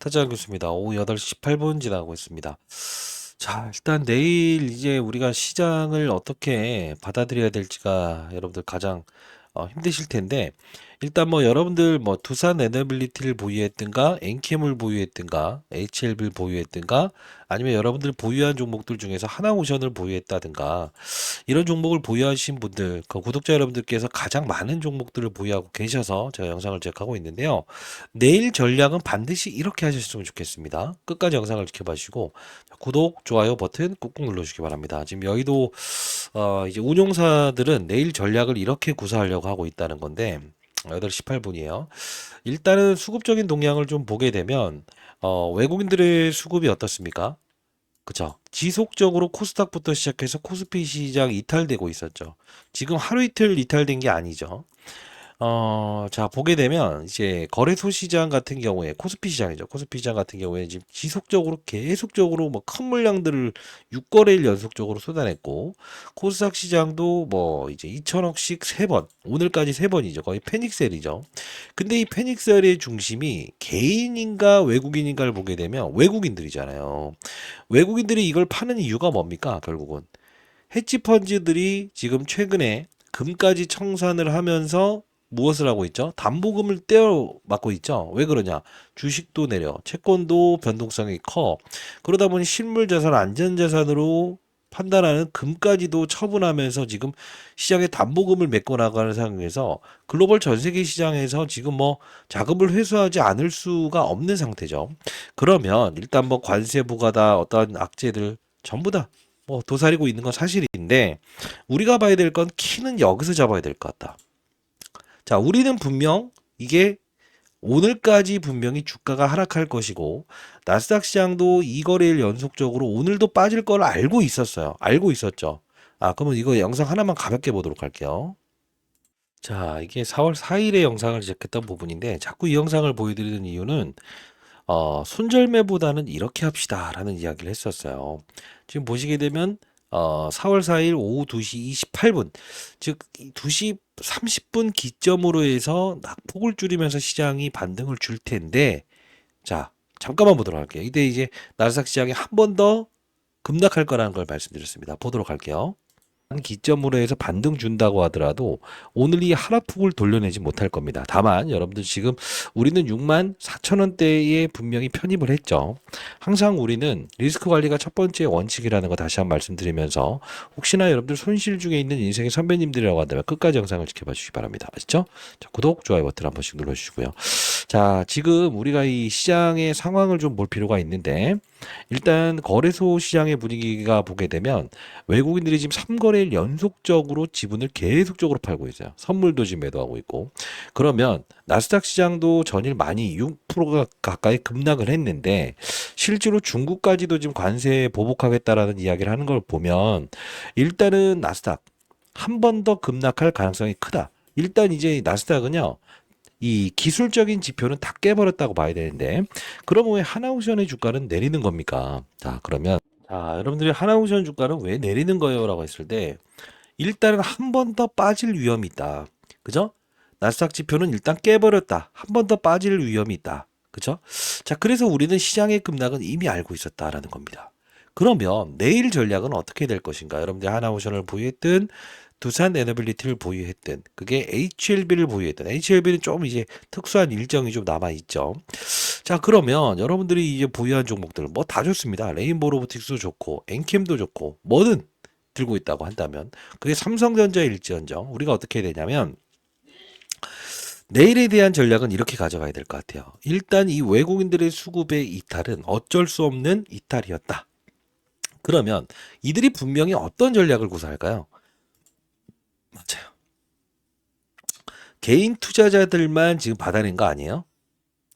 타자 교수입니다. 오후 8시 18분 지나고 있습니다. 자, 일단 내일 이제 우리가 시장을 어떻게 받아들여야 될지가 여러분들 가장 어, 힘드실 텐데, 일단 뭐 여러분들 뭐 두산 에너빌리티를 보유했든가, 엔캠을 보유했든가, HLB를 보유했든가, 아니면 여러분들 보유한 종목들 중에서 하나오션을 보유했다든가, 이런 종목을 보유하신 분들, 그 구독자 여러분들께서 가장 많은 종목들을 보유하고 계셔서 제가 영상을 제작하고 있는데요. 내일 전략은 반드시 이렇게 하셨으면 좋겠습니다. 끝까지 영상을 지켜봐주시고 구독, 좋아요 버튼 꾹꾹 눌러주시기 바랍니다. 지금 여의도 어, 이제 운용사들은 내일 전략을 이렇게 구사하려고 하고 있다는 건데 8시 18분이에요. 일단은 수급적인 동향을 좀 보게 되면 어, 외국인들의 수급이 어떻습니까? 그죠? 지속적으로 코스닥부터 시작해서 코스피 시장 이탈되고 있었죠. 지금 하루 이틀 이탈된 게 아니죠. 어, 자, 보게 되면 이제 거래소 시장 같은 경우에 코스피 시장이죠. 코스피 시장 같은 경우에 지금 지속적으로 계속적으로 뭐 큰 물량들을 6거래일 연속적으로 쏟아냈고 코스닥 시장도 뭐 이제 2천억씩 세 번, 오늘까지 세 번이죠. 거의 패닉셀이죠. 근데 이 패닉셀의 중심이 개인인가 외국인인가를 보게 되면 외국인들이잖아요. 외국인들이 이걸 파는 이유가 뭡니까? 결국은 헤지 펀즈들이 지금 최근에 금까지 청산을 하면서 무엇을 하고 있죠? 담보금을 떼어 맞고 있죠. 왜 그러냐? 주식도 내려, 채권도 변동성이 커. 그러다 보니 실물 자산, 안전 자산으로 판단하는 금까지도 처분하면서 지금 시장에 담보금을 메꿔 나가는 상황에서 글로벌 전 세계 시장에서 지금 뭐 자금을 회수하지 않을 수가 없는 상태죠. 그러면 일단 뭐 관세 부과다 어떤 악재들 전부 다 뭐 도사리고 있는 건 사실인데 우리가 봐야 될 건 키는 여기서 잡아야 될 것 같다. 자, 우리는 분명 이게 오늘까지 분명히 주가가 하락할 것이고 나스닥 시장도 이 거래일 연속적으로 오늘도 빠질 걸 알고 있었어요. 알고 있었죠. 아, 그러면 이거 영상 하나만 가볍게 보도록 할게요. 자, 이게 4월 4일에 영상을 제작했던 부분인데 자꾸 이 영상을 보여드리는 이유는 어, 손절매보다는 이렇게 합시다라는 이야기를 했었어요. 지금 보시게 되면 어, 4월 4일 오후 2시 28분, 즉 2시 30분 기점으로 해서 낙폭을 줄이면서 시장이 반등을 줄 텐데, 자, 잠깐만 보도록 할게요. 이때 이제 나스닥 시장이 한 번 더 급락할 거라는 걸 말씀드렸습니다. 보도록 할게요. 기점으로 해서 반등 준다고 하더라도 오늘 이 하락폭을 돌려내지 못할 겁니다. 다만 여러분들 지금 우리는 6만 4천 원대에 분명히 편입을 했죠. 항상 우리는 리스크 관리가 첫 번째 원칙이라는 거 다시 한번 말씀드리면서 혹시나 여러분들 손실 중에 있는 인생의 선배님들이라고 한다면 끝까지 영상을 지켜봐 주시기 바랍니다. 아시죠? 자, 구독, 좋아요 버튼 한 번씩 눌러주시고요. 자, 지금 우리가 이 시장의 상황을 좀 볼 필요가 있는데 일단 거래소 시장의 분위기가 보게 되면 외국인들이 지금 3거래일 연속적으로 지분을 계속적으로 팔고 있어요. 선물도 지금 매도하고 있고. 그러면 나스닥 시장도 전일 많이 6%가 가까이 급락을 했는데 실제로 중국까지도 지금 관세 보복하겠다라는 이야기를 하는 걸 보면 일단은 나스닥 한 번 더 급락할 가능성이 크다. 일단 이제 나스닥은요. 이 기술적인 지표는 다 깨버렸다고 봐야 되는데 그럼 왜 하나오션의 주가는 내리는 겁니까? 자 그러면 자 여러분들이 하나오션 주가는 왜 내리는 거예요? 라고 했을 때 일단은 한 번 더 빠질 위험이 있다. 그죠? 나스닥 지표는 일단 깨버렸다. 한 번 더 빠질 위험이 있다. 그죠? 자 그래서 우리는 시장의 급락은 이미 알고 있었다라는 겁니다. 그러면 내일 전략은 어떻게 될 것인가? 여러분들 하나오션을 보유했든 두산 에너빌리티를 보유했든 그게 HLB를 보유했든 HLB는 좀 이제 특수한 일정이 좀 남아 있죠. 자 그러면 여러분들이 이제 보유한 종목들 뭐 다 좋습니다. 레인보우 로보틱스도 좋고 엔캠도 좋고 뭐든 들고 있다고 한다면 그게 삼성전자 일지언정 우리가 어떻게 해야 되냐면 내일에 대한 전략은 이렇게 가져가야 될 것 같아요. 일단 이 외국인들의 수급의 이탈은 어쩔 수 없는 이탈이었다. 그러면 이들이 분명히 어떤 전략을 구사할까요? 개인 투자자들만 지금 받아낸 거 아니에요?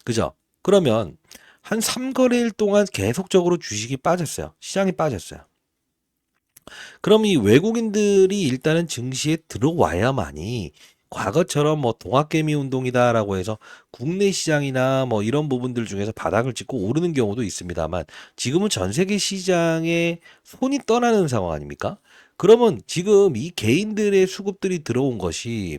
그죠? 그러면 한 3거래일 동안 계속적으로 주식이 빠졌어요. 시장이 빠졌어요. 그럼 이 외국인들이 일단은 증시에 들어와야만이 과거처럼 뭐 동학개미 운동이다라고 해서 국내 시장이나 뭐 이런 부분들 중에서 바닥을 찍고 오르는 경우도 있습니다만 지금은 전 세계 시장에 손이 떠나는 상황 아닙니까? 그러면 지금 이 개인들의 수급들이 들어온 것이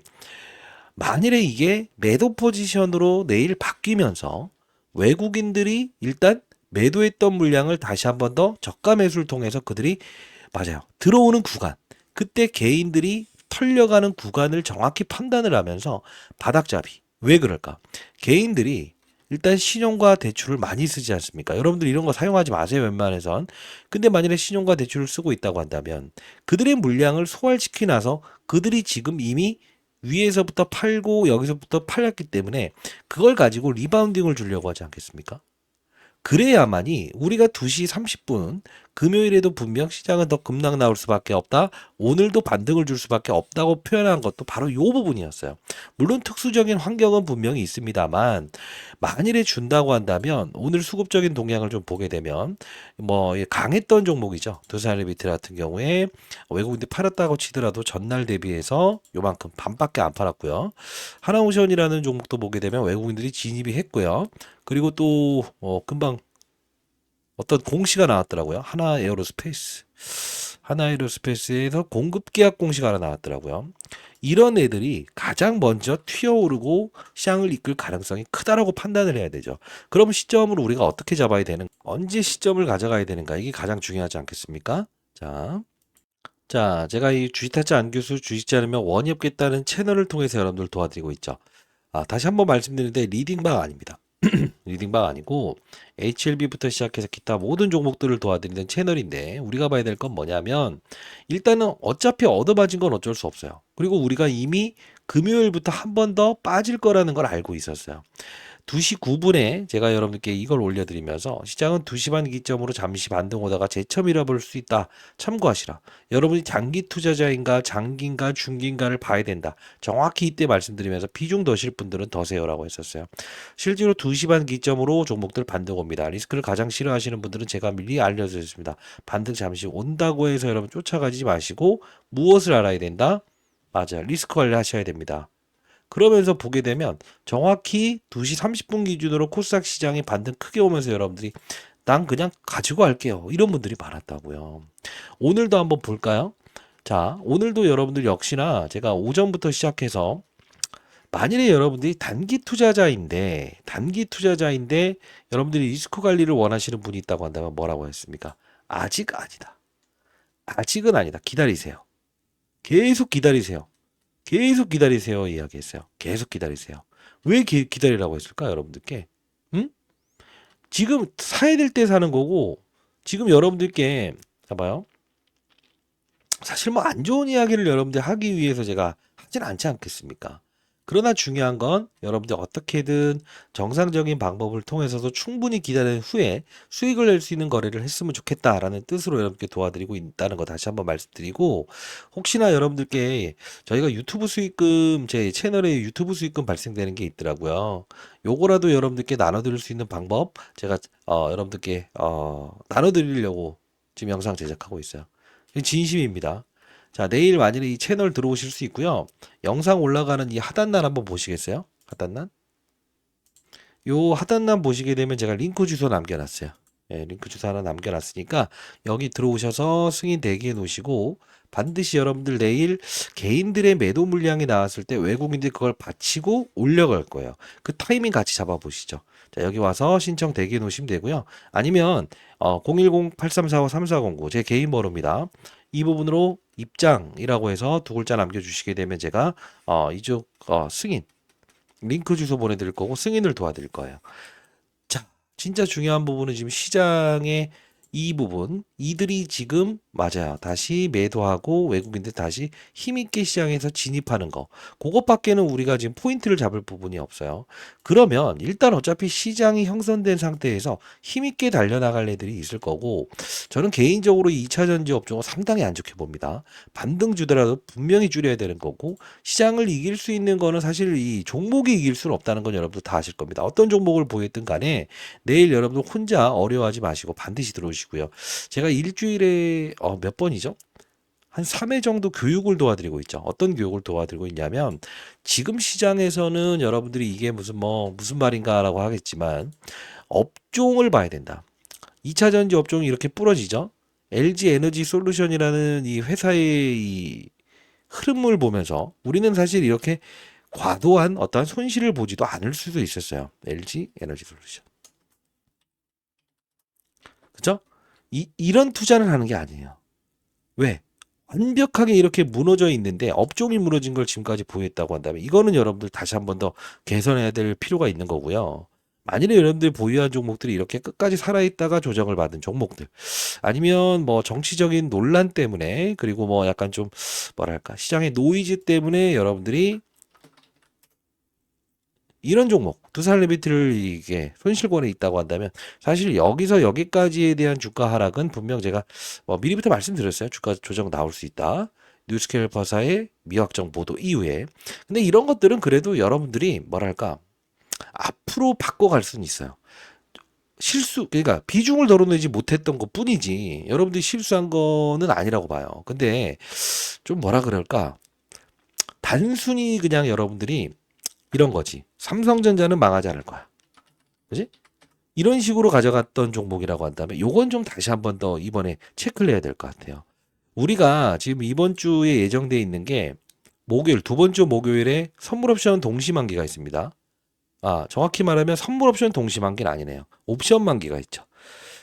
만일에 이게 매도 포지션으로 내일 바뀌면서 외국인들이 일단 매도했던 물량을 다시 한 번 더 저가 매수를 통해서 그들이 맞아요. 들어오는 구간. 그때 개인들이 털려가는 구간을 정확히 판단을 하면서 바닥잡이. 왜 그럴까? 개인들이 일단 신용과 대출을 많이 쓰지 않습니까? 여러분들 이런 거 사용하지 마세요, 웬만해선. 근데 만일에 신용과 대출을 쓰고 있다고 한다면 그들의 물량을 소화시키고 나서 그들이 지금 이미 위에서부터 팔고 여기서부터 팔렸기 때문에 그걸 가지고 리바운딩을 주려고 하지 않겠습니까? 그래야만이 우리가 2시 30분 금요일에도 분명 시장은 더 급락 나올 수밖에 없다. 오늘도 반등을 줄 수밖에 없다고 표현한 것도 바로 이 부분이었어요. 물론 특수적인 환경은 분명히 있습니다만 만일에 준다고 한다면 오늘 수급적인 동향을 좀 보게 되면 뭐 강했던 종목이죠. 두산리비트 같은 경우에 외국인들 팔았다고 치더라도 전날 대비해서 요만큼 반밖에 안 팔았고요. 하나오션이라는 종목도 보게 되면 외국인들이 진입이 했고요. 그리고 또 어, 금방 어떤 공시가 나왔더라고요. 하나 에어로스페이스. 하나 에어로스페이스에서 공급 계약 공시가 하나 나왔더라고요. 이런 애들이 가장 먼저 튀어오르고 시장을 이끌 가능성이 크다라고 판단을 해야 되죠. 그럼 시점을 우리가 어떻게 잡아야 되는, 언제 시점을 가져가야 되는가? 이게 가장 중요하지 않겠습니까? 자. 자, 제가 이 주식타짜 안교수 주식지 않으면 원이 없겠다는 채널을 통해서 여러분들 도와드리고 있죠. 아, 다시 한번 말씀드리는데 리딩방 아닙니다. 리딩방 아니고 HLB부터 시작해서 기타 모든 종목들을 도와드리는 채널인데 우리가 봐야 될 건 뭐냐면 일단은 어차피 얻어맞은 건 어쩔 수 없어요. 그리고 우리가 이미 금요일부터 한 번 더 빠질 거라는 걸 알고 있었어요. 2시 9분에 제가 여러분들께 이걸 올려드리면서 시장은 2시 반 기점으로 잠시 반등 오다가 재첨 잃어볼 수 있다. 참고하시라. 여러분이 장기 투자자인가 장기인가 중기인가를 봐야 된다. 정확히 이때 말씀드리면서 비중 더실 분들은 더세요라고 했었어요. 실제로 2시 반 기점으로 종목들 반등 옵니다. 리스크를 가장 싫어하시는 분들은 제가 미리 알려드렸습니다. 반등 잠시 온다고 해서 여러분 쫓아가지 마시고 무엇을 알아야 된다? 맞아요. 리스크 관리 하셔야 됩니다. 그러면서 보게 되면 정확히 2시 30분 기준으로 코스닥 시장이 반등 크게 오면서 여러분들이 난 그냥 가지고 갈게요. 이런 분들이 많았다고요. 오늘도 한번 볼까요? 자, 오늘도 여러분들 역시나 제가 오전부터 시작해서 만일에 여러분들이 단기 투자자인데 단기 투자자인데 여러분들이 리스크 관리를 원하시는 분이 있다고 한다면 뭐라고 했습니까? 아직 아니다. 아직은 아니다. 기다리세요. 계속 기다리세요. 계속 기다리세요 이야기했어요. 계속 기다리세요. 왜 기, 기다리라고 했을까 여러분들께? 응? 지금 사야 될 때 사는 거고 지금 여러분들께 봐봐요. 사실 뭐 안 좋은 이야기를 여러분들 하기 위해서 제가 하진 않지 않겠습니까? 그러나 중요한 건 여러분들 어떻게든 정상적인 방법을 통해서도 충분히 기다린 후에 수익을 낼 수 있는 거래를 했으면 좋겠다라는 뜻으로 여러분께 도와드리고 있다는 거 다시 한번 말씀드리고 혹시나 여러분들께 저희가 유튜브 수익금 제 채널에 유튜브 수익금 발생되는 게 있더라고요. 요거라도 여러분들께 나눠드릴 수 있는 방법 제가 어, 여러분들께 어, 나눠드리려고 지금 영상 제작하고 있어요. 진심입니다. 자, 내일 만일에 이 채널 들어오실 수 있고요. 영상 올라가는 이 하단란 한번 보시겠어요? 하단란? 요 하단란 보시게 되면 제가 링크 주소 남겨놨어요. 예, 링크 주소 하나 남겨놨으니까 여기 들어오셔서 승인 대기해 놓으시고 반드시 여러분들 내일 개인들의 매도 물량이 나왔을 때 외국인들이 그걸 받치고 올려갈 거예요. 그 타이밍 같이 잡아보시죠. 자, 여기 와서 신청 대기해 놓으시면 되고요. 아니면 어, 010-8345-3409제 개인 번호입니다. 이 부분으로 입장이라고 해서 두 글자 남겨주시게 되면 제가 어, 이쪽 어, 승인 링크 주소 보내드릴 거고 승인을 도와드릴 거예요. 자, 진짜 중요한 부분은 지금 시장의 이 부분 이들이 지금 맞아요. 다시 매도하고 외국인들 다시 힘있게 시장에서 진입하는 거. 그것밖에는 우리가 지금 포인트를 잡을 부분이 없어요. 그러면 일단 어차피 시장이 형성된 상태에서 힘있게 달려나갈 애들이 있을 거고 저는 개인적으로 2차 전지 업종은 상당히 안 좋게 봅니다. 반등 주더라도 분명히 줄여야 되는 거고 시장을 이길 수 있는 거는 사실 이 종목이 이길 수는 없다는 건 여러분도 다 아실 겁니다. 어떤 종목을 보였든 간에 내일 여러분들 혼자 어려워하지 마시고 반드시 들어오시고요. 제가 일주일에 어, 몇 번이죠? 한 3회 정도 교육을 도와드리고 있죠. 어떤 교육을 도와드리고 있냐면 지금 시장에서는 여러분들이 이게 무슨 뭐 무슨 말인가라고 하겠지만 업종을 봐야 된다. 2차 전지 업종이 이렇게 부러지죠. LG 에너지 솔루션이라는 이 회사의 이 흐름을 보면서 우리는 사실 이렇게 과도한 어떠한 손실을 보지도 않을 수도 있었어요. LG 에너지 솔루션. 이, 이런 투자는 하는 게 아니에요. 왜? 완벽하게 이렇게 무너져 있는데 업종이 무너진 걸 지금까지 보유했다고 한다면 이거는 여러분들 다시 한 번 더 개선해야 될 필요가 있는 거고요. 만일에 여러분들이 보유한 종목들이 이렇게 끝까지 살아있다가 조정을 받은 종목들 아니면 뭐 정치적인 논란 때문에 그리고 뭐 약간 좀 뭐랄까 시장의 노이즈 때문에 여러분들이 이런 종목 두산 리미트를 이게 손실권에 있다고 한다면 사실 여기서 여기까지에 대한 주가 하락은 분명 제가 뭐 미리부터 말씀드렸어요. 주가 조정 나올 수 있다. 뉴스케일퍼사의 미확정 보도 이후에. 근데 이런 것들은 그래도 여러분들이 뭐랄까 앞으로 바꿔갈 수는 있어요. 실수 그러니까 비중을 덜어내지 못했던 것 뿐이지 여러분들이 실수한 거는 아니라고 봐요. 근데 좀 뭐라 그럴까 단순히 그냥 여러분들이 이런 거지. 삼성전자는 망하지 않을 거야. 그지? 이런 식으로 가져갔던 종목이라고 한다면 요건 좀 다시 한 번 더 이번에 체크를 해야 될 것 같아요. 우리가 지금 이번 주에 예정돼 있는 게 목요일 두 번째 목요일에 선물 옵션 동시 만기가 있습니다. 아, 정확히 말하면 선물 옵션 동시 만기는 아니네요. 옵션 만기가 있죠.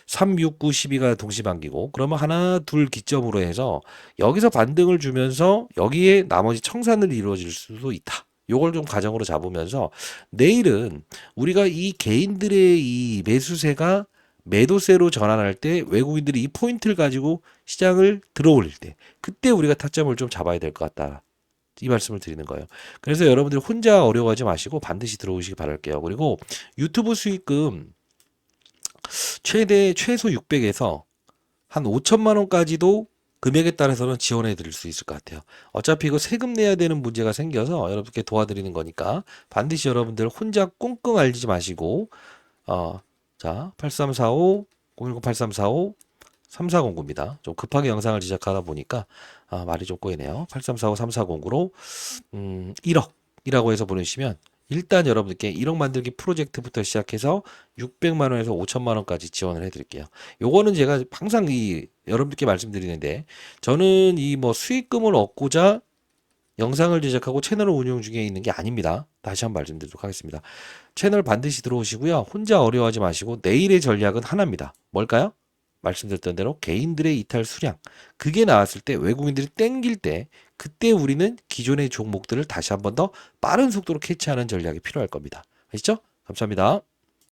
3, 6, 9, 12가 동시 만기고 그러면 하나 둘 기점으로 해서 여기서 반등을 주면서 여기에 나머지 청산을 이루어질 수도 있다. 요걸 좀 가정으로 잡으면서 내일은 우리가 이 개인들의 이 매수세가 매도세로 전환할 때 외국인들이 이 포인트를 가지고 시장을 들어올릴 때 그때 우리가 타점을 좀 잡아야 될 것 같다. 이 말씀을 드리는 거예요. 그래서 여러분들 혼자 어려워하지 마시고 반드시 들어오시기 바랄게요. 그리고 유튜브 수익금 최대 최소 600에서 한 5천만 원까지도 금액에 따라서는 지원해 드릴 수 있을 것 같아요. 어차피 이거 세금 내야 되는 문제가 생겨서 여러분께 도와드리는 거니까 반드시 여러분들 혼자 꽁꽁 앓지 마시고 어, 자, 8345 010-8345 3409입니다. 좀 급하게 영상을 제작하다 보니까 아, 말이 좀 꼬이네요. 8345 3409로 음, 1억이라고 해서 보내주시면 일단 여러분들께 1억 만들기 프로젝트부터 시작해서 600만 원에서 5천만 원까지 지원을 해드릴게요. 요거는 제가 항상 이 여러분들께 말씀드리는데 저는 이 뭐 수익금을 얻고자 영상을 제작하고 채널을 운영 중에 있는 게 아닙니다. 다시 한번 말씀드리도록 하겠습니다. 채널 반드시 들어오시고요. 혼자 어려워하지 마시고 내일의 전략은 하나입니다. 뭘까요? 말씀드렸던 대로 개인들의 이탈 수량 그게 나왔을 때 외국인들이 땡길 때 그때 우리는 기존의 종목들을 다시 한 번 더 빠른 속도로 캐치하는 전략이 필요할 겁니다. 아시죠? 감사합니다.